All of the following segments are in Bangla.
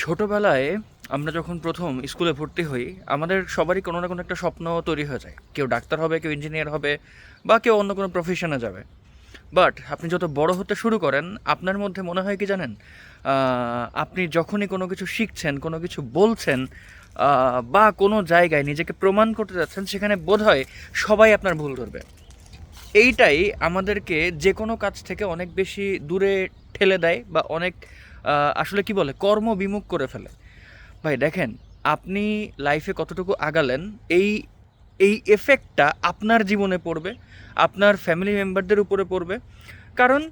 ছোটোবেলায় আমরা যখন প্রথম স্কুলে ভর্তি হই, আমাদের সবারই কোনো না কোনো একটা স্বপ্ন তৈরি হয়ে যায়। কেউ ডাক্তার হবে, কেউ ইঞ্জিনিয়ার হবে, বা কেউ অন্য কোনো প্রফেশনে যাবে। বাট আপনি যত বড় হতে শুরু করেন, আপনার মধ্যে মনে হয় কি জানেন? আপনি যখনই কোনো কিছু শিখছেন, কোনো কিছু বলছেন বা কোনো জায়গায় নিজেকে প্রমাণ করতে যাচ্ছেন, সেখানে বোধ হয় সবাই আপনার ভুল ধরবে। এইটাই আমাদেরকে যে কোনো কাজ থেকে অনেক বেশি দূরে ঠেলে দেয়, বা অনেক আসলে কি বলে, কর্ম বিমুখ করে ফেলে। ভাই, দেখেন, আপনি লাইফে কতটুকু আগালেন, এই এই এফেক্টটা আপনার জীবনে পড়বে, আপনার ফ্যামিলি মেম্বারদের উপরে পড়বে। কারণ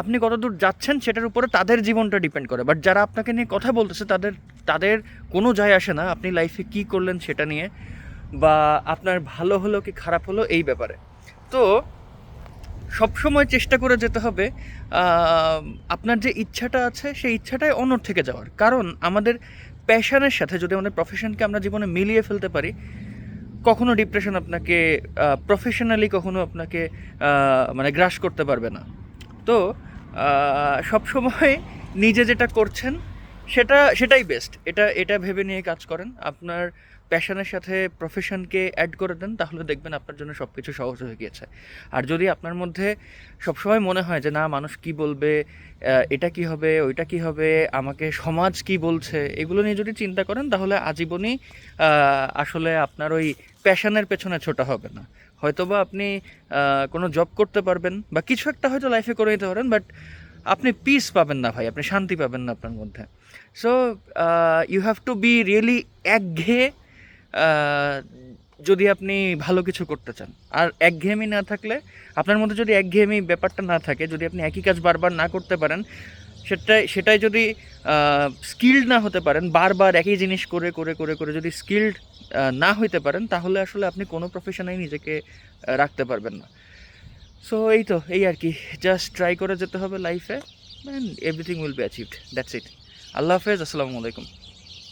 আপনি কতদূর যাচ্ছেন সেটার উপরে তাদের জীবনটা ডিপেন্ড করে। বাট যারা আপনাকে নিয়ে কথা বলতেছে, তাদের তাদের কোনো যায় আসে না আপনি লাইফে কী করলেন সেটা নিয়ে। বা আপনার ভালো হলো কি খারাপ হলো এই ব্যাপারে। তো সবসময় চেষ্টা করে যেতে হবে আপনার যে ইচ্ছাটা আছে সেই ইচ্ছাটাই অন্যর থেকে যাওয়ার। কারণ আমাদের প্যাশনের সাথে যদি আমাদের প্রফেশনকে আমরা জীবনে মিলিয়ে ফেলতে পারি, কখনো ডিপ্রেশন আপনাকে প্রফেশনালি কখনো আপনাকে মানে গ্রাস করতে পারবে না। তো সবসময় নিজে যেটা করছেন সেটা, সেটাই বেস্ট এটা এটা ভেবে নিয়ে কাজ করেন। আপনার প্যাশনের সাথে প্রফেশনকে অ্যাড করে দেন, তাহলে দেখবেন আপনার জন্য সব কিছু সহজ হয়ে গিয়েছে। আর যদি আপনার মধ্যে সবসময় মনে হয় যে, না, মানুষ কি বলবে? এটা কি হবে? ওইটা কি হবে? আমাকে সমাজ কি বলছে? এগুলো নিয়ে যদি চিন্তা করেন, তাহলে আজীবনই আসলে আপনার ওই প্যাশনের পেছনে ছোটা হবে না। হয়তোবা আপনি কোনো জব করতে পারবেন বা কিছু একটা হয়তো লাইফে করে নিতে পারেন বাট আপনি পিস পাবেন না ভাই, আপনি শান্তি পাবেন না আপনার মধ্যে। So you have to be really একঘেয়ে যদি আপনি ভালো কিছু করতে চান। আর একঘেয়েমি না থাকলে, আপনার মধ্যে যদি একঘেয়েমি ব্যাপারটা না থাকে, যদি আপনি একই কাজ বারবার না করতে পারেন, সেটাই সেটাই যদি স্কিল্ড না হতে পারেন, বারবার একই জিনিস করে করে করে করে যদি স্কিল্ড না হইতে পারেন, তাহলে আসলে আপনি কোনো প্রফেশনেই নিজেকে রাখতে পারবেন না। সো এই তো এই আর কি। জাস্ট ট্রাই করে যেতে হবে লাইফে and everything will be achieved that's it আল্লাহ হাফেজ, আসসালামু আলাইকুম।